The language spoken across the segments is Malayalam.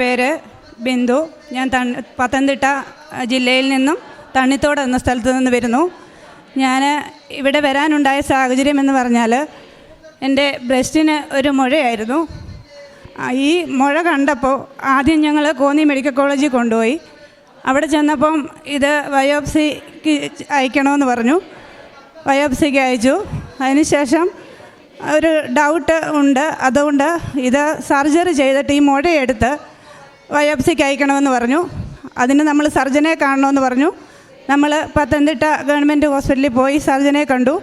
പേര് ബിന്ദു. ഞാൻ തണ്ണി പത്തനംതിട്ട ജില്ലയിൽ നിന്നും തണ്ണിത്തോട് എന്ന സ്ഥലത്ത് നിന്ന് വരുന്നു. ഞാൻ ഇവിടെ വരാനുണ്ടായ സാഹചര്യം എന്ന് പറഞ്ഞാൽ എന്റെ ബ്രസ്റ്റിന് ഒരു മുഴയായിരുന്നു. ഈ മുഴ കണ്ടപ്പോൾ ആദ്യം ഞങ്ങൾ കോന്നി മെഡിക്കൽ കോളേജിൽ കൊണ്ടുപോയി. അവിടെ ചെന്നപ്പം ഇത് വയോപ്സിക്ക് അയക്കണമെന്ന് പറഞ്ഞു. വയോപ്സിക്ക് അയച്ചു. അതിനുശേഷം ഒരു ഡൗട്ട് ഉണ്ട്. അതുകൊണ്ട് ഇത് സർജറി ചെയ്തിട്ട് ഈ മുഴയെടുത്ത് ബയോപ്സിക്ക് അയക്കണമെന്ന് പറഞ്ഞു. അതിന് നമ്മൾ സർജനെ കാണണമെന്ന് പറഞ്ഞു. നമ്മൾ പത്തനംതിട്ട ഗവൺമെന്റ് ഹോസ്പിറ്റലിൽ പോയി സർജനെ കണ്ടു.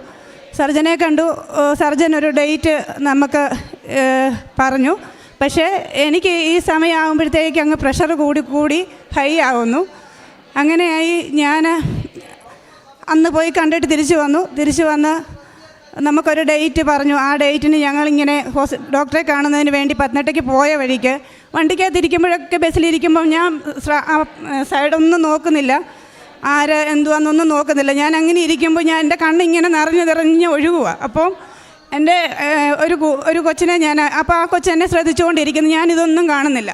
സർജനെ കണ്ടു സർജൻ ഒരു ഡേറ്റ് നമുക്ക് പറഞ്ഞു. പക്ഷേ എനിക്ക് ഈ സമയമാകുമ്പോഴത്തേക്ക് അങ്ങ് പ്രഷർ കൂടി കൂടി ഹൈ ആവുന്നു. അങ്ങനെയായി ഞാൻ അന്ന് പോയി കണ്ടിട്ട് തിരിച്ചു വന്നു. തിരിച്ചു വന്ന് നമുക്കൊരു ഡേറ്റ് പറഞ്ഞു. ആ ഡേറ്റിന് ഞങ്ങളിങ്ങനെ ഹോസ് ഡോക്ടറെ കാണുന്നതിന് വേണ്ടി പത്തനംതിട്ടയ്ക്ക് പോയ വഴിക്ക് വണ്ടിക്കകത്ത് ഇരിക്കുമ്പോഴൊക്കെ ബസ്സിലിരിക്കുമ്പോൾ ഞാൻ സൈഡൊന്നും നോക്കുന്നില്ല. ആര് എന്തുവാന്നൊന്നും നോക്കുന്നില്ല. ഞാൻ അങ്ങനെ ഇരിക്കുമ്പോൾ ഞാൻ എന്റെ കണ്ണിങ്ങനെ നിറഞ്ഞു നിറഞ്ഞ് ഒഴുകുക അപ്പം എന്റെ ഒരു ഒരു കൊച്ചിനെ ഞാൻ അപ്പോൾ ആ കൊച്ചെന്നെ ശ്രദ്ധിച്ചുകൊണ്ടിരിക്കുന്നു. ഞാനിതൊന്നും കാണുന്നില്ല.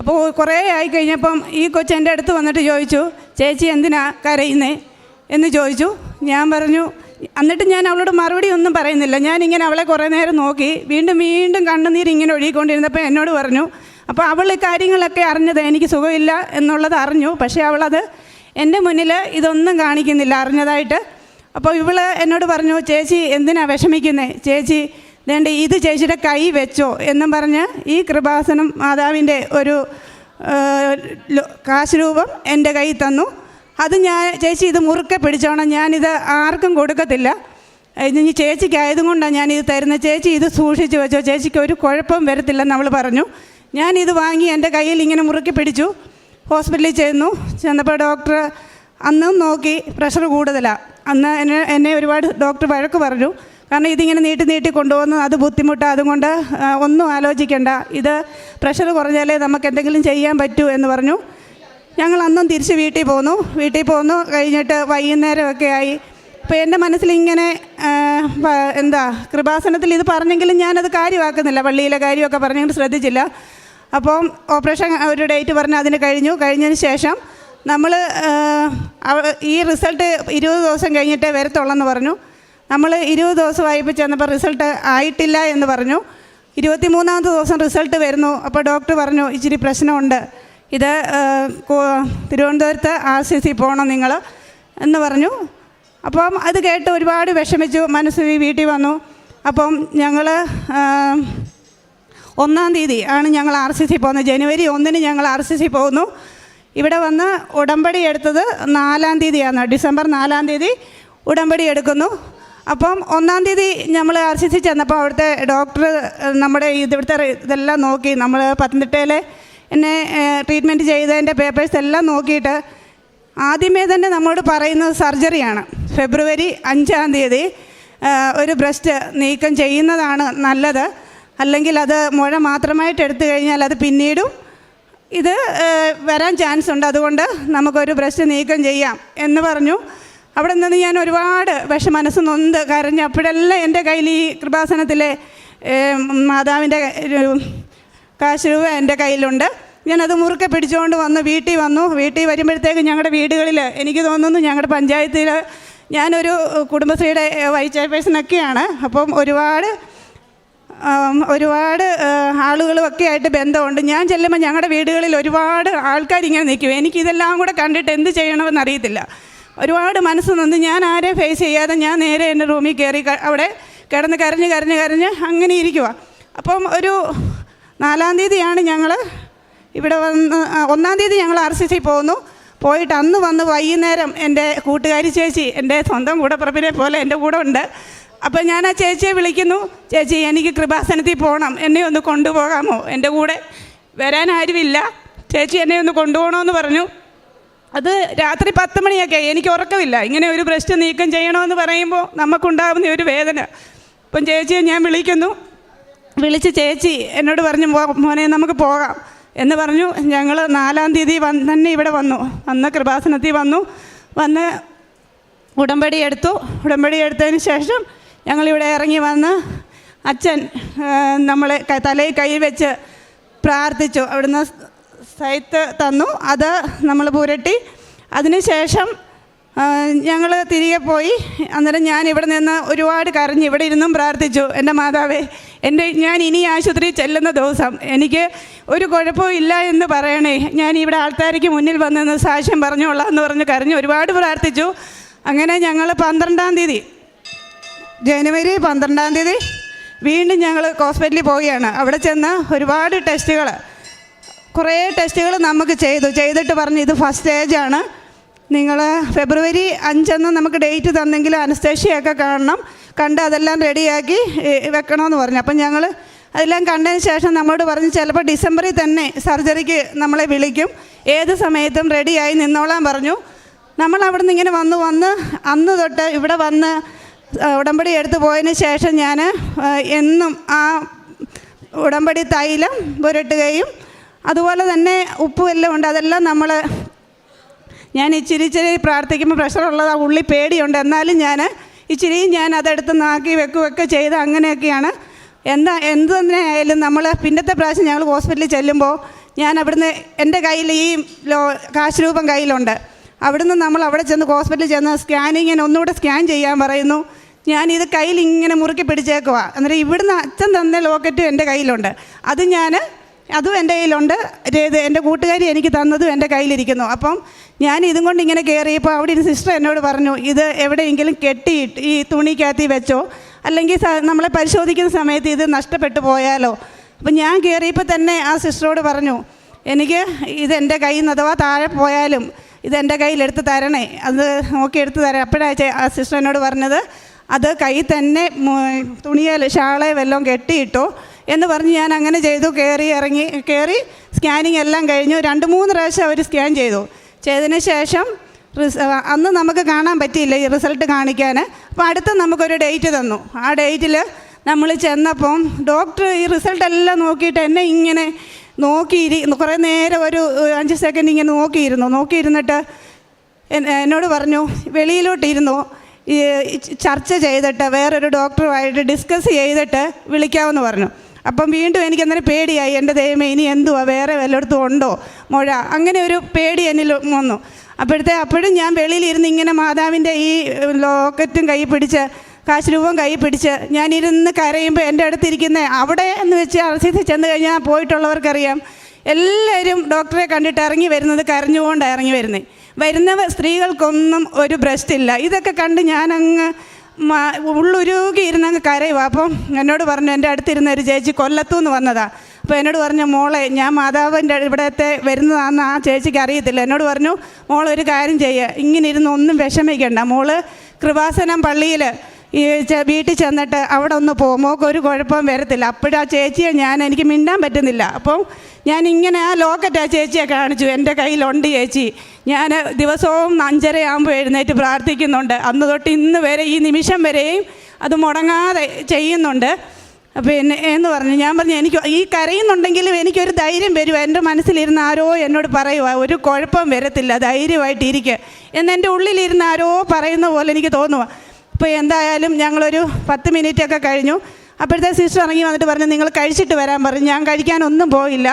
അപ്പോൾ കുറേ ആയി കഴിഞ്ഞപ്പം ഈ കൊച്ച് എന്റെ അടുത്ത് വന്നിട്ട് ചോദിച്ചു ചേച്ചി എന്തിനാ കരയുന്നേ? എന്ന് ചോദിച്ചു. ഞാൻ പറഞ്ഞു എന്നിട്ട് ഞാൻ അവളോട് മറുപടി ഒന്നും പറയുന്നില്ല. ഞാനിങ്ങനെ അവളെ കുറേ നേരം നോക്കി വീണ്ടും വീണ്ടും കണ്ണുനീര് ഇങ്ങനെ ഒഴുകിക്കൊണ്ടിരുന്നപ്പോൾ എന്നോട് പറഞ്ഞു അപ്പോൾ അവൾ ഈ കാര്യങ്ങളൊക്കെ അറിഞ്ഞത് എനിക്ക് സുഖമില്ല എന്നുള്ളത് അറിഞ്ഞു. പക്ഷേ അവളത് എന്റെ മുന്നിൽ ഇതൊന്നും കാണിക്കുന്നില്ല അറിഞ്ഞതായിട്ട്. അപ്പോൾ ഇവൾ എന്നോട് പറഞ്ഞു ചേച്ചി എന്തിനാണ് വിഷമിക്കുന്നേ? ചേച്ചി വേണ്ട ഇത് ചേച്ചിയുടെ കൈ വെച്ചോ എന്നും പറഞ്ഞ് ഈ കൃപാസനം മാതാവിന്റെ ഒരു കാശുരൂപം കാശ് രൂപം എന്റെ കൈ തന്നു. അത് ഞാൻ ചേച്ചി ഇത് മുറുക്കെ പിടിച്ചോണം ഞാനിത് ആർക്കും കൊടുക്കത്തില്ല. ഇനി ചേച്ചിക്കായതും കൊണ്ടാണ് ഞാനിത് തരുന്നത്. ചേച്ചി ഇത് സൂക്ഷിച്ച് വെച്ചോ. ചേച്ചിക്ക് ഒരു കുഴപ്പം വരത്തില്ലെന്ന് അവൾ പറഞ്ഞു. ഞാനിത് വാങ്ങി എന്റെ കയ്യിൽ ഇങ്ങനെ മുറുക്കി പിടിച്ചു. ഹോസ്പിറ്റലിൽ ചെന്നു. ചെന്നപ്പോൾ ഡോക്ടർ അന്നും നോക്കി പ്രഷർ കൂടുതലാണ് അന്ന് എന്നെ എന്നെ ഒരുപാട് ഡോക്ടർ വഴക്ക് പറഞ്ഞു. കാരണം ഇതിങ്ങനെ നീട്ടി നീട്ടി കൊണ്ടുപോകുന്നു അത് ബുദ്ധിമുട്ടാണ് അതുകൊണ്ട് ഒന്നും ആലോചിക്കേണ്ട. ഇത് പ്രഷർ കുറഞ്ഞാലേ നമുക്ക് എന്തെങ്കിലും ചെയ്യാൻ പറ്റൂ എന്ന് പറഞ്ഞു. ഞങ്ങൾ അന്നും തിരിച്ച് വീട്ടിൽ പോന്നു. വീട്ടിൽ പോന്നു കഴിഞ്ഞിട്ട് വൈകുന്നേരമൊക്കെ ആയി. അപ്പോൾ എന്റെ മനസ്സിലിങ്ങനെ എന്താ കൃപാസനത്തിൽ ഇത് പറഞ്ഞെങ്കിലും ഞാനത് കാര്യമാക്കുന്നില്ല. പള്ളിയിലെ കാര്യമൊക്കെ പറഞ്ഞെങ്കിലും ശ്രദ്ധിച്ചില്ല. അപ്പം ഓപ്പറേഷൻ ഒരു ഡേറ്റ് പറഞ്ഞ് അതിന് കഴിഞ്ഞു. കഴിഞ്ഞതിന് ശേഷം നമ്മൾ ഈ റിസൾട്ട് ഇരുപത് ദിവസം കഴിഞ്ഞിട്ടേ വരത്തുള്ളെന്ന് പറഞ്ഞു. നമ്മൾ ഇരുപത് ദിവസമായപ്പോൾ ചെന്നപ്പോൾ റിസൾട്ട് ആയിട്ടില്ല എന്ന് പറഞ്ഞു. ഇരുപത്തി മൂന്നാമത്തെ ദിവസം റിസൾട്ട് വരുന്നു. അപ്പോൾ ഡോക്ടർ പറഞ്ഞു ഇച്ചിരി പ്രശ്നമുണ്ട്. ഇത് തിരുവനന്തപുരത്ത് ആർ സി സി പോകണം നിങ്ങൾ എന്ന് പറഞ്ഞു. അപ്പം അത് കേട്ട് ഒരുപാട് വിഷമിച്ചു. മനസ്സ് വീട്ടിൽ വന്നു. അപ്പം ഞങ്ങൾ ഒന്നാം തീയതി ആണ് ഞങ്ങൾ ആർ സി സി പോകുന്നത്. ജനുവരി ഒന്നിന് ഞങ്ങൾ ആർ സി സി പോകുന്നു. ഇവിടെ വന്ന് ഉടമ്പടി എടുത്തത് നാലാം തീയതിയാണ്. ഡിസംബർ നാലാം തീയതി ഉടമ്പടി എടുക്കുന്നു. അപ്പം ഒന്നാം തീയതി നമ്മൾ ആർ സി സി ചെന്നപ്പോൾ അവിടുത്തെ ഡോക്ടർ നമ്മുടെ ഇവിടുത്തെ ഇതെല്ലാം നോക്കി. നമ്മൾ പത്തനംതിട്ടയിലെ എന്നെ ട്രീറ്റ്മെന്റ് ചെയ്തതിന്റെ പേപ്പേഴ്സ് എല്ലാം നോക്കിയിട്ട് ആദ്യമേ തന്നെ നമ്മോട് പറയുന്നത് സർജറിയാണ്. ഫെബ്രുവരി അഞ്ചാം തീയതി ഒരു ബ്രസ്റ്റ് നീക്കം ചെയ്യുന്നതാണ് നല്ലത്. അല്ലെങ്കിൽ അത് മുഴ മാത്രമായിട്ട് എടുത്തു കഴിഞ്ഞാൽ അത് പിന്നീടും ഇത് വരാൻ ചാൻസ് ഉണ്ട്. അതുകൊണ്ട് നമുക്കൊരു ബ്രസ്റ്റ് നീക്കം ചെയ്യാം എന്ന് പറഞ്ഞു. അവിടെ നിന്ന് ഞാൻ ഒരുപാട് വിഷ മനസ്സ് നൊന്ത് കരഞ്ഞു അപ്പോഴെല്ലാം എന്റെ കയ്യിൽ ഈ കൃപാസനത്തിലെ മാതാവിന്റെ കാശ് എന്റെ കയ്യിലുണ്ട്. ഞാനത് മുറുക്കെ പിടിച്ചുകൊണ്ട് വന്ന് വീട്ടിൽ വന്നു. വീട്ടിൽ വരുമ്പോഴത്തേക്ക് ഞങ്ങളുടെ വീടുകളിൽ എനിക്ക് തോന്നുന്നു ഞങ്ങളുടെ പഞ്ചായത്തിൽ ഞാനൊരു കുടുംബശ്രീയുടെ വൈസ് ചെയർപേഴ്സണൊക്കെയാണ്. അപ്പം ഒരുപാട് ഒരുപാട് ആളുകളുമൊക്കെ ആയിട്ട് ബന്ധമുണ്ട്. ഞാൻ ചെല്ലുമ്പോൾ ഞങ്ങളുടെ വീടുകളിൽ ഒരുപാട് ആൾക്കാർ ഇങ്ങനെ നിൽക്കും. എനിക്കിതെല്ലാം കൂടെ കണ്ടിട്ട് എന്ത് ചെയ്യണമെന്ന് അറിയത്തില്ല. ഒരുപാട് മനസ്സ് നിന്ന് ഞാൻ ആരെ ഫേസ് ചെയ്യാതെ ഞാൻ നേരെ എന്റെ റൂമിൽ കയറി അവിടെ കിടന്ന് കരഞ്ഞ് കരഞ്ഞ് കരഞ്ഞ് അങ്ങനെ ഇരിക്കുക അപ്പം ഒരു നാലാം തീയതിയാണ് ഞങ്ങൾ ഇവിടെ വന്ന് ഒന്നാം തീയതി ഞങ്ങൾ ആർ സി സി പോകുന്നു പോയിട്ട് അന്ന് വന്ന് വൈകുന്നേരം എന്റെ കൂട്ടുകാരി ചേച്ചി എന്റെ സ്വന്തം കൂടപ്പുറപ്പിനെ പോലെ എന്റെ കൂടെ ഉണ്ട്. അപ്പം ഞാൻ ആ ചേച്ചിയെ വിളിക്കുന്നു. ചേച്ചി എനിക്ക് കൃപാസനത്തിൽ പോകണം എന്നെ ഒന്ന് കൊണ്ടുപോകാമോ? എന്റെ കൂടെ വരാൻ ആരുമില്ല. ചേച്ചി എന്നെ ഒന്ന് കൊണ്ടുപോകണമെന്ന് പറഞ്ഞു. അത് രാത്രി പത്ത് മണിയൊക്കെ. എനിക്ക് ഉറക്കമില്ല. ഇങ്ങനെ ഒരു ബ്രസ്റ്റ് നീക്കം ചെയ്യണമെന്ന് പറയുമ്പോൾ നമുക്കുണ്ടാകുന്ന ഒരു വേദന. അപ്പം ചേച്ചിയെ ഞാൻ വിളിക്കുന്നു. വിളിച്ച് ചേച്ചി എന്നോട് പറഞ്ഞു "മോ- മോനെ നമുക്ക് പോകാം. എന്ന് പറഞ്ഞു. ഞങ്ങൾ നാലാം തീയതി വന്ന് തന്നെ ഇവിടെ വന്നു. അന്ന് കൃപാസനത്തിൽ വന്നു. വന്ന് ഉടമ്പടി എടുത്തു. ഉടമ്പടി എടുത്തതിന് ശേഷം ഞങ്ങളിവിടെ ഇറങ്ങി വന്ന് അച്ഛൻ നമ്മളെ തലയിൽ കൈ വെച്ച് പ്രാർത്ഥിച്ചു. അവിടുന്ന് സൈത്ത് തന്നു. അത് നമ്മൾ പുരട്ടി. അതിനുശേഷം ഞങ്ങൾ തിരികെ പോയി. അന്നേരം ഞാൻ ഇവിടെ നിന്ന് ഒരുപാട് കരഞ്ഞ് ഇവിടെ ഇരുന്നും പ്രാർത്ഥിച്ചു. എന്റെ മാതാവേ എന്റെ ഞാൻ ഇനി ആശുപത്രിയിൽ ചെല്ലുന്ന ദിവസം എനിക്ക് ഒരു കുഴപ്പവും ഇല്ല എന്ന് പറയണേ. ഞാൻ ഇവിടെ ആൾക്കാർക്ക് മുന്നിൽ വന്നെന്ന് സാക്ഷ്യം പറഞ്ഞോളാം എന്ന് പറഞ്ഞ് കരഞ്ഞ് ഒരുപാട് പ്രാർത്ഥിച്ചു. അങ്ങനെ ഞങ്ങൾ പന്ത്രണ്ടാം തീയതി ജനുവരി പന്ത്രണ്ടാം തീയതി വീണ്ടും ഞങ്ങൾ ഹോസ്പിറ്റലിൽ പോവുകയാണ്. അവിടെ ചെന്ന് ഒരുപാട് ടെസ്റ്റുകൾ കുറേ ടെസ്റ്റുകൾ നമുക്ക് ചെയ്തു. ചെയ്തിട്ട് പറഞ്ഞു ഇത് ഫസ്റ്റ് സ്റ്റേജാണ് നിങ്ങൾ ഫെബ്രുവരി അഞ്ചെന്ന് നമുക്ക് ഡേറ്റ് തന്നെങ്കിൽ അനസ്തേഷ്യയൊക്കെ കാണണം. കണ്ട് അതെല്ലാം റെഡിയാക്കി വെക്കണമെന്ന് പറഞ്ഞു. അപ്പം ഞങ്ങൾ അതെല്ലാം കണ്ടതിന് ശേഷം നമ്മളോട് പറഞ്ഞ് ചിലപ്പോൾ ഡിസംബറിൽ തന്നെ സർജറിക്ക് നമ്മളെ വിളിക്കും. ഏത് സമയത്തും റെഡിയായി നിന്നോളാൻ പറഞ്ഞു. നമ്മൾ അവിടെ നിന്ന് ഇങ്ങനെ വന്ന് വന്ന് അന്ന് തൊട്ട് ഇവിടെ വന്ന് ഉടമ്പടി എടുത്തു പോയതിന് ശേഷം ഞാൻ എന്നും ആ ഉടമ്പടി തൈലം പുരട്ടുകയും അതുപോലെ തന്നെ ഉപ്പും എല്ലാം ഉണ്ട്. അതെല്ലാം നമ്മൾ ഞാൻ ഇച്ചിരി ഇച്ചിരി പ്രാർത്ഥിക്കുമ്പോൾ പ്രഷറുള്ളത് ആ ഉള്ളി പേടിയുണ്ട്. എന്നാലും ഞാൻ ഇച്ചിരി ഞാൻ അതെടുത്ത് നാക്കി വെക്കുകയൊക്കെ ചെയ്ത് അങ്ങനെയൊക്കെയാണ്. എന്താ എന്ത് തന്നെ ആയാലും നമ്മൾ പിന്നത്തെ പ്രാവശ്യം ഞങ്ങൾ ഹോസ്പിറ്റലിൽ ചെല്ലുമ്പോൾ ഞാൻ അവിടുന്ന് എന്റെ കയ്യിൽ ഈ ലോ കാശ് രൂപം കയ്യിലുണ്ട്. അവിടുന്ന് നമ്മൾ അവിടെ ചെന്ന് ഹോസ്പിറ്റലിൽ ചെന്ന് സ്കാനിങ്ങിന് ഒന്നുകൂടെ സ്കാൻ ചെയ്യാൻ പറയുന്നു. ഞാൻ ഞാനിത് കയ്യിൽ ഇങ്ങനെ മുറുക്കി പിടിച്ചേക്കുവാ. എന്നിട്ട് ഇവിടുന്ന് അച്ഛൻ തന്ന ലോക്കറ്റും എന്റെ കയ്യിലുണ്ട്. അത് ഞാൻ അതും എന്റെ കയ്യിലുണ്ട്. ഇത് എന്റെ കൂട്ടുകാരി എനിക്ക് തന്നതും എന്റെ കയ്യിലിരിക്കുന്നു. അപ്പം ഞാൻ ഇതും കൊണ്ട് ഇങ്ങനെ കയറിയപ്പോൾ അവിടെ ഒരു സിസ്റ്റർ എന്നോട് പറഞ്ഞു ഇത് എവിടെയെങ്കിലും കെട്ടിയിട്ട് ഈ തുണിക്കകത്ത് വെച്ചോ? അല്ലെങ്കിൽ നമ്മളെ പരിശോധിക്കുന്ന സമയത്ത് ഇത് നഷ്ടപ്പെട്ടു പോയാലോ? അപ്പം ഞാൻ കയറിയപ്പോൾ തന്നെ ആ സിസ്റ്ററോട് പറഞ്ഞു എനിക്ക് ഇത് എന്റെ കയ്യിൽ നിന്ന് അഥവാ താഴെ പോയാലും ഇത് എന്റെ കയ്യിലെടുത്ത് തരണേ. അത് നോക്കി എടുത്ത് തരാം. അപ്പോഴാണ് ആ സിസ്റ്റർ എന്നോട് പറഞ്ഞത് അത് കൈ തന്നെ തുണിയിൽ ഷാളെ വല്ലതും കെട്ടിയിട്ടു. എന്ന് പറഞ്ഞ് ഞാൻ അങ്ങനെ ചെയ്തു. കയറി ഇറങ്ങി കയറി സ്കാനിങ് എല്ലാം കഴിഞ്ഞു. രണ്ട് മൂന്ന് പ്രാവശ്യം അവർ സ്കാൻ ചെയ്തു. ചെയ്തതിന് ശേഷം അന്ന് നമുക്ക് കാണാൻ പറ്റിയില്ല ഈ റിസൾട്ട് കാണിക്കാൻ. അപ്പോൾ അടുത്ത് നമുക്കൊരു ഡേറ്റ് തന്നു. ആ ഡേറ്റിൽ നമ്മൾ ചെന്നപ്പം ഡോക്ടർ ഈ റിസൾട്ട് എല്ലാം നോക്കിയിട്ട് എന്നെ ഇങ്ങനെ നോക്കിയിരി കുറേ നേരം ഒരു അഞ്ച് സെക്കൻഡ് ഇങ്ങനെ നോക്കിയിരുന്നു? നോക്കിയിരുന്നിട്ട് എന്നോട് പറഞ്ഞു വെളിയിലോട്ടിരുന്നു? ചർച്ച ചെയ്തിട്ട് വേറൊരു ഡോക്ടറുമായിട്ട് ഡിസ്കസ് ചെയ്തിട്ട് വിളിക്കാമെന്ന് പറഞ്ഞു. അപ്പം വീണ്ടും എനിക്ക് അന്നേരം പേടിയായി. എന്റെ ദൈവമേ ഇനി എന്തുവാ? വേറെ വല്ലയിടത്തും ഉണ്ടോ? മുഴ. അങ്ങനെ ഒരു പേടി എന്നിൽ വന്നു. അപ്പോഴത്തെ അപ്പോഴും ഞാൻ വെളിയിലിരുന്ന് ഇങ്ങനെ മാതാവിന്റെ ഈ ലോക്കറ്റും കൈ പിടിച്ച് കാശ് രൂപം കൈ പിടിച്ച് ഞാനിരുന്ന് കരയുമ്പോൾ എന്റെ അടുത്തിരിക്കുന്ന അവിടെ എന്ന് വെച്ച് അർസിത്തിൽ ചെന്ന് കഴിഞ്ഞാൽ പോയിട്ടുള്ളവർക്കറിയാം. എല്ലാവരും ഡോക്ടറെ കണ്ടിട്ട് ഇറങ്ങി വരുന്നത് കരഞ്ഞുകൊണ്ടാണ് ഇറങ്ങി വരുന്നത് വരുന്നവർ സ്ത്രീകൾക്കൊന്നും ഒരു ബ്രസ്റ്റ് ഇല്ല ഇതൊക്കെ കണ്ട് ഞാനങ്ങ് ഉള്ളുരുകി ഇരുന്നങ്ങ് കരയുക അപ്പം എന്നോട് പറഞ്ഞു എന്റെ അടുത്തിരുന്ന ഒരു ചേച്ചി കൊല്ലത്തുനിന്ന് വന്നതാണ് അപ്പോൾ എന്നോട് പറഞ്ഞു മോളെ ഞാൻ മാതാവിന്റെ ഇവിടത്തെ വരുന്നതാണെന്ന് ആ ചേച്ചിക്ക് അറിയത്തില്ല. എന്നോട് പറഞ്ഞു മോൾ ഒരു കാര്യം ചെയ്യുക ഇങ്ങനെ ഇരുന്ന് ഒന്നും വിഷമിക്കണ്ട. മോൾ കൃപാസനം പള്ളിയിൽ ഈ വീട്ടിൽ ചെന്നിട്ട് അവിടെ ഒന്ന് പോകും മോൾക്ക് ഒരു കുഴപ്പം വരത്തില്ല. അപ്പോഴും ചേച്ചിയെ ഞാൻ എനിക്ക് മിണ്ടാൻ പറ്റുന്നില്ല. അപ്പം ഞാൻ ഇങ്ങനെ ആ ലോക്കറ്റ് ആ ചേച്ചിയെ കാണിച്ചു. എന്റെ കയ്യിലുണ്ട് ചേച്ചി. ഞാൻ ദിവസവും അഞ്ചരയാകുമ്പോൾ എഴുന്നേറ്റ് പ്രാർത്ഥിക്കുന്നുണ്ട്. അന്ന് തൊട്ട് ഇന്ന് വരെ ഈ നിമിഷം വരെയും അത് മുടങ്ങാതെ ചെയ്യുന്നുണ്ട്. പിന്നെ എന്ന് പറഞ്ഞു. ഞാൻ പറഞ്ഞു എനിക്ക് ഈ കരയുന്നുണ്ടെങ്കിലും എനിക്കൊരു ധൈര്യം വരുമോ എന്റെ മനസ്സിലിരുന്ന് ആരോ എന്നോട് പറയുക ഒരു കുഴപ്പം വരത്തില്ല. ധൈര്യമായിട്ടിരിക്കുക എന്നെന്റെ ഉള്ളിലിരുന്ന് ആരോ പറയുന്ന പോലെ എനിക്ക് തോന്നുക അപ്പോൾ എന്തായാലും ഞങ്ങളൊരു പത്ത് മിനിറ്റൊക്കെ കഴിഞ്ഞു. അപ്പോഴത്തെ സിസ്റ്റർ ഇറങ്ങി വന്നിട്ട് പറഞ്ഞു നിങ്ങൾ കഴിച്ചിട്ട് വരാൻ പറഞ്ഞു. ഞാൻ കഴിക്കാനൊന്നും പോയില്ല.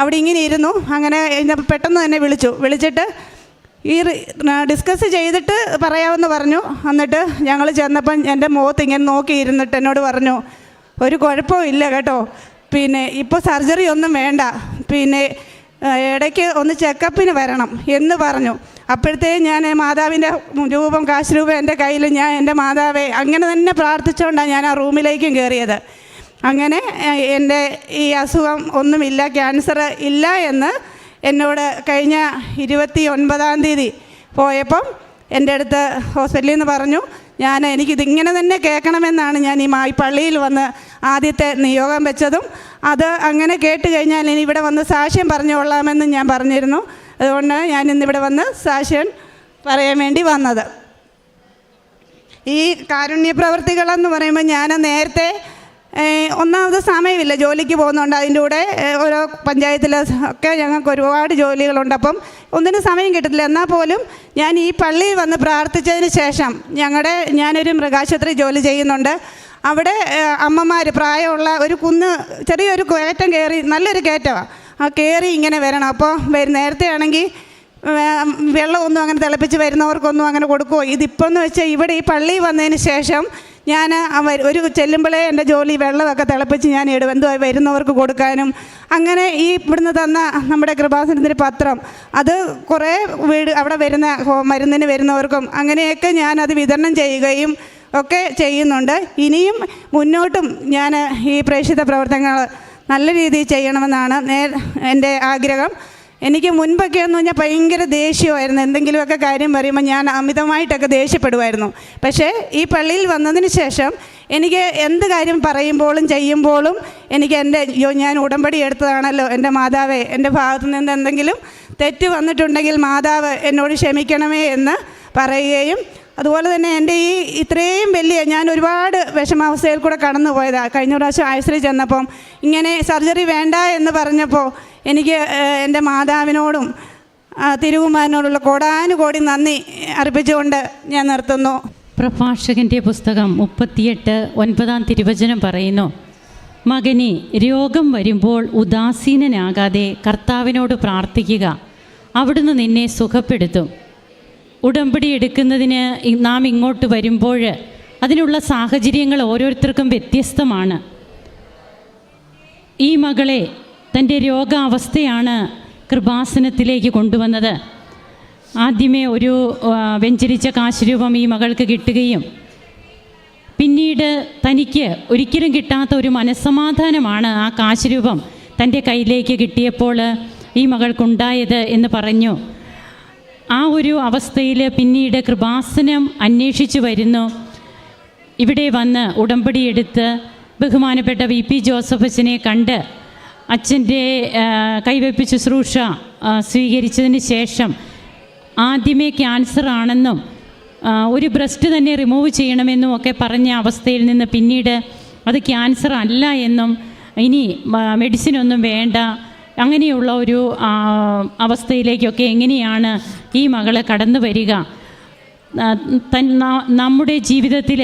അവിടെ ഇങ്ങനെ ഇരുന്നു. അങ്ങനെ പെട്ടെന്ന് തന്നെ വിളിച്ചു. വിളിച്ചിട്ട് ഈ ഡിസ്കസ് ചെയ്തിട്ട് പറയാമെന്ന് പറഞ്ഞു. എന്നിട്ട് ഞങ്ങൾ ചെന്നപ്പം എന്റെ മുഖത്ത് ഇങ്ങനെ നോക്കി ഇരുന്നിട്ട് എന്നോട് പറഞ്ഞു ഒരു കുഴപ്പവും ഇല്ല കേട്ടോ. പിന്നെ ഇപ്പോൾ സർജറി ഒന്നും വേണ്ട. പിന്നെ ഇടയ്ക്ക് ഒന്ന് ചെക്കപ്പിന് വരണം എന്ന് പറഞ്ഞു. അപ്പോഴത്തേ ഞാൻ മാതാവിന്റെ രൂപം കാശ് രൂപം എന്റെ കയ്യിൽ ഞാൻ എന്റെ മാതാവെ അങ്ങനെ തന്നെ പ്രാർത്ഥിച്ചുകൊണ്ടാണ് ഞാൻ ആ റൂമിലേക്കും കയറിയത്. അങ്ങനെ എന്റെ ഈ അസുഖം ഒന്നുമില്ല ക്യാൻസർ ഇല്ല എന്ന് എന്നോട് കഴിഞ്ഞ ഇരുപത്തി ഒൻപതാം തീയതി പോയപ്പം എന്റെ അടുത്ത് ഹോസ്പിറ്റലിൽ നിന്ന് പറഞ്ഞു ഞാൻ എനിക്കിതിങ്ങനെ തന്നെ കേൾക്കണമെന്നാണ് ഞാൻ ഈ മായ്പള്ളിയിൽ പള്ളിയിൽ വന്ന് ആദ്യത്തെ നിയോഗം വെച്ചതും. അത് അങ്ങനെ കേട്ട് കഴിഞ്ഞാൽ ഇനി ഇവിടെ വന്ന് സാക്ഷ്യം പറഞ്ഞുകൊള്ളാമെന്ന് ഞാൻ പറഞ്ഞിരുന്നു. അതുകൊണ്ട് ഞാൻ ഇന്നിവിടെ വന്ന് സാക്ഷൻ പറയാൻ വേണ്ടി വന്നത്. ഈ കാരുണ്യ പ്രവർത്തികളെന്ന് പറയുമ്പോൾ ഞാൻ നേരത്തെ ഒന്നാമത് സമയമില്ല ജോലിക്ക് പോകുന്നുണ്ട്. അതിന്റെ കൂടെ ഓരോ പഞ്ചായത്തിൽ ഒക്കെ ഞങ്ങൾക്ക് ഒരുപാട് ജോലികളുണ്ട്. അപ്പം ഒന്നിനും സമയം കിട്ടത്തില്ല. എന്നാൽ പോലും ഞാൻ ഈ പള്ളിയിൽ വന്ന് പ്രാർത്ഥിച്ചതിന് ശേഷം ഞങ്ങളുടെ ഞാനൊരു മൃഗാശുപത്രി ജോലി ചെയ്യുന്നുണ്ട്. അവിടെ അമ്മമാർ പ്രായമുള്ള ഒരു കുന്ന് ചെറിയൊരു കയറ്റം കയറി നല്ലൊരു കയറ്റമാണ് ആ കയറി ഇങ്ങനെ വരണം. അപ്പോൾ നേരത്തെ ആണെങ്കിൽ വെള്ളമൊന്നും അങ്ങനെ തിളപ്പിച്ച് വരുന്നവർക്കൊന്നും അങ്ങനെ കൊടുക്കുമോ ഇതിപ്പോൾ എന്ന് വെച്ചാൽ ഇവിടെ ഈ പള്ളി വന്നതിന് ശേഷം ഞാൻ ഒരു ചെല്ലുമ്പോഴേ എന്റെ ജോലി വെള്ളമൊക്കെ തിളപ്പിച്ച് ഞാൻ ഇടും. എന്തോ വരുന്നവർക്ക് കൊടുക്കാനും. അങ്ങനെ ഈ ഇവിടുന്ന് തന്ന നമ്മുടെ കൃപാസനത്തിന്റെ പത്രം അത് കുറേ വീട് അവിടെ വരുന്ന മരുന്നിന് വരുന്നവർക്കും അങ്ങനെയൊക്കെ ഞാൻ അത് വിതരണം ചെയ്യുകയും ഒക്കെ ചെയ്യുന്നുണ്ട്. ഇനിയും മുന്നോട്ടും ഞാൻ ഈ പ്രേക്ഷിത പ്രവർത്തനങ്ങൾ നല്ല രീതിയിൽ ചെയ്യണമെന്നാണ് നേ എന്റെ ആഗ്രഹം. എനിക്ക് മുൻപൊക്കെ എന്ന് പറഞ്ഞാൽ ഭയങ്കര ദേഷ്യമായിരുന്നു. എന്തെങ്കിലുമൊക്കെ കാര്യം പറയുമ്പോൾ ഞാൻ അമിതമായിട്ടൊക്കെ ദേഷ്യപ്പെടുമായിരുന്നു. പക്ഷേ ഈ പള്ളിയിൽ വന്നതിന് ശേഷം എനിക്ക് എന്ത് കാര്യം പറയുമ്പോഴും ചെയ്യുമ്പോഴും എനിക്ക് എന്റെ അയ്യോ ഞാൻ ഉടമ്പടി എടുത്തതാണല്ലോ എന്റെ മാതാവേ എന്റെ ഭാഗത്തു നിന്ന് എന്തെങ്കിലും തെറ്റ് വന്നിട്ടുണ്ടെങ്കിൽ മാതാവ് എന്നോട് ക്ഷമിക്കണമേ എന്ന് പറയുകയും അതുപോലെ തന്നെ എന്റെ ഈ ഇത്രയും വലിയ ഞാൻ ഒരുപാട് വിഷമാവസ്ഥയിൽ കൂടെ കടന്നു പോയതാണ് കഴിഞ്ഞ പ്രാവശ്യം ആയുശ്രീ ചെന്നപ്പം ഇങ്ങനെ സർജറി വേണ്ട എന്ന് പറഞ്ഞപ്പോൾ എനിക്ക് എന്റെ മാതാവിനോടും തിരുകുമാരനോടുള്ള കോടാനുകോടി നന്ദി അർപ്പിച്ചുകൊണ്ട് ഞാൻ നിർത്തുന്നു. പ്രഭാഷകന്റെ പുസ്തകം മുപ്പത്തിയെട്ട് ഒൻപതാം തിരുവചനം പറയുന്നു മകനെ രോഗം വരുമ്പോൾ ഉദാസീനനാകാതെ കർത്താവിനോട് പ്രാർത്ഥിക്കുക. അവിടുന്ന് നിന്നെ സുഖപ്പെടുത്തും. ഉടമ്പടി എടുക്കുന്നതിന് നാം ഇങ്ങോട്ട് വരുമ്പോൾ അതിനുള്ള സാഹചര്യങ്ങൾ ഓരോരുത്തർക്കും വ്യത്യസ്തമാണ്. ഈ മകളെ തന്റെ രോഗാവസ്ഥയാണ് കൃപാസനത്തിലേക്ക് കൊണ്ടുവന്നത്. ആദ്യമേ ഒരു വെഞ്ചരിച്ച കാശുരൂപം ഈ മകൾക്ക് കിട്ടുകയും പിന്നീട് തനിക്ക് ഒരിക്കലും കിട്ടാത്ത ഒരു മനസ്സമാധാനമാണ് ആ കാശുരൂപം തന്റെ കയ്യിലേക്ക് കിട്ടിയപ്പോൾ ഈ മകൾക്കുണ്ടായത് എന്ന് പറഞ്ഞു. ആ ഒരു അവസ്ഥയിൽ പിന്നീട് കൃപാസനം അന്വേഷിച്ചു വരുന്നു. ഇവിടെ വന്ന് ഉടമ്പടി എടുത്ത് ബഹുമാനപ്പെട്ട വി പി ജോസഫ് അച്ഛനെ കണ്ട് അച്ഛന്റെ കൈവയ്പ് ശുശ്രൂഷ സ്വീകരിച്ചതിന് ശേഷം ആദ്യമേ ക്യാൻസർ ആണെന്നും ഒരു ബ്രസ്റ്റ് തന്നെ റിമൂവ് ചെയ്യണമെന്നും ഒക്കെ പറഞ്ഞ അവസ്ഥയിൽ നിന്ന് പിന്നീട് അത് ക്യാൻസർ അല്ല എന്നും ഇനി മെഡിസിൻ ഒന്നും വേണ്ട അങ്ങനെയുള്ള ഒരു അവസ്ഥയിലേക്കൊക്കെ എങ്ങനെയാണ് ഈ മകളെ കടന്നു വരിക? നമ്മുടെ ജീവിതത്തിൽ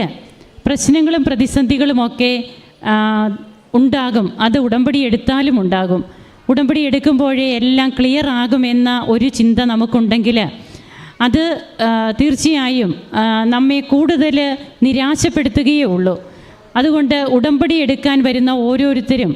പ്രശ്നങ്ങളും പ്രതിസന്ധികളുമൊക്കെ ഉണ്ടാകും. അത് ഉടമ്പടി എടുത്താലും ഉണ്ടാകും. ഉടമ്പടി എടുക്കുമ്പോഴേ എല്ലാം ക്ലിയർ ആകുമെന്ന ഒരു ചിന്ത നമുക്കുണ്ടെങ്കിൽ അത് തീർച്ചയായും നമ്മെ കൂടുതൽ നിരാശപ്പെടുത്തുകയേ ഉള്ളൂ. അതുകൊണ്ട് ഉടമ്പടി എടുക്കാൻ വരുന്ന ഓരോരുത്തരും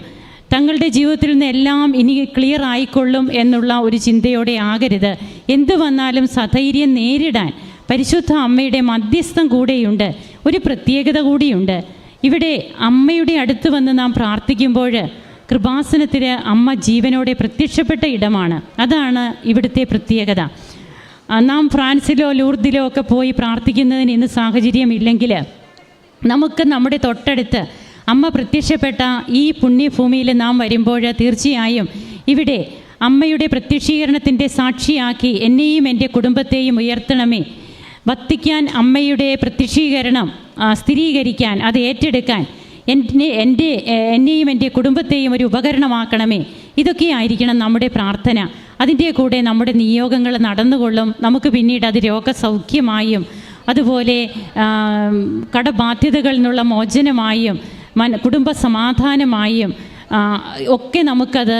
തങ്ങളുടെ ജീവിതത്തിൽ നിന്ന് എല്ലാം ഇനി ക്ലിയർ ആയിക്കൊള്ളും എന്നുള്ള ഒരു ചിന്തയോടെ ആകരുത്. എന്ത് വന്നാലും സധൈര്യം നേരിടാൻ പരിശുദ്ധ അമ്മയുടെ മധ്യസ്ഥം കൂടെയുണ്ട്. ഒരു പ്രത്യേകത കൂടിയുണ്ട്. ഇവിടെ അമ്മയുടെ അടുത്ത് വന്ന് നാം പ്രാർത്ഥിക്കുമ്പോൾ കൃപാസനത്തിൽ അമ്മ ജീവനോടെ പ്രത്യക്ഷപ്പെട്ട ഇടമാണ്. അതാണ് ഇവിടുത്തെ പ്രത്യേകത. നാം ഫ്രാൻസിലോ ലൂർദിലോ ഒക്കെ പോയി പ്രാർത്ഥിക്കുന്നതിന് ഇന്ന് സാഹചര്യമില്ലെങ്കിൽ നമുക്ക് നമ്മുടെ തൊട്ടടുത്ത് അമ്മ പ്രത്യക്ഷപ്പെട്ട ഈ പുണ്യഭൂമിയിൽ നാം വരുമ്പോൾ തീർച്ചയായും ഇവിടെ അമ്മയുടെ പ്രത്യക്ഷീകരണത്തിന്റെ സാക്ഷിയാക്കി എന്നെയും എന്റെ കുടുംബത്തെയും ഉയർത്തണമേ. വത്തിക്കാൻ അമ്മയുടെ പ്രത്യക്ഷീകരണം സ്ഥിരീകരിക്കാൻ അത് ഏറ്റെടുക്കാൻ എന്റെ എന്റെ എന്നെയും എന്റെ കുടുംബത്തെയും ഒരു ഉപകരണമാക്കണമേ. ഇതൊക്കെ ആയിരിക്കണം നമ്മുടെ പ്രാർത്ഥന. അതിന്റെ കൂടെ നമ്മുടെ നിയോഗങ്ങൾ നടന്നുകൊള്ളും. നമുക്ക് പിന്നീട് അത് രോഗസൗഖ്യമായും അതുപോലെ കടബാധ്യതകളിൽ നിന്നുള്ള മോചനമായും മന കുടുംബ സമാധാനമായും ഒക്കെ നമുക്കത്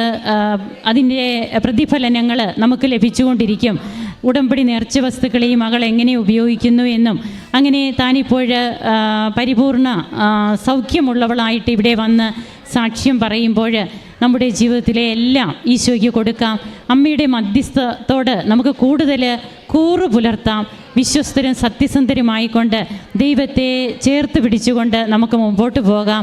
അതിന്റെ പ്രതിഫലനങ്ങൾ നമുക്ക് ലഭിച്ചുകൊണ്ടിരിക്കും. ഉടമ്പടി നേർച്ച വസ്തുക്കളെ ഈ മകൾ എങ്ങനെ ഉപയോഗിക്കുന്നു എന്നും അങ്ങനെ താനിപ്പോൾ പരിപൂർണ സൗഖ്യമുള്ളവളായിട്ട് ഇവിടെ വന്ന് സാക്ഷ്യം പറയുമ്പോൾ നമ്മുടെ ജീവിതത്തിലെ എല്ലാം ഈശോയ്ക്ക് കൊടുക്കാം. അമ്മയുടെ മധ്യസ്ഥത്തോട് നമുക്ക് കൂടുതൽ കൂറു പുലർത്താം. വിശ്വസ്തരും സത്യസന്ധരുമായിക്കൊണ്ട് ദൈവത്തെ ചേർത്ത് പിടിച്ചുകൊണ്ട് നമുക്ക് മുമ്പോട്ട് പോകാം.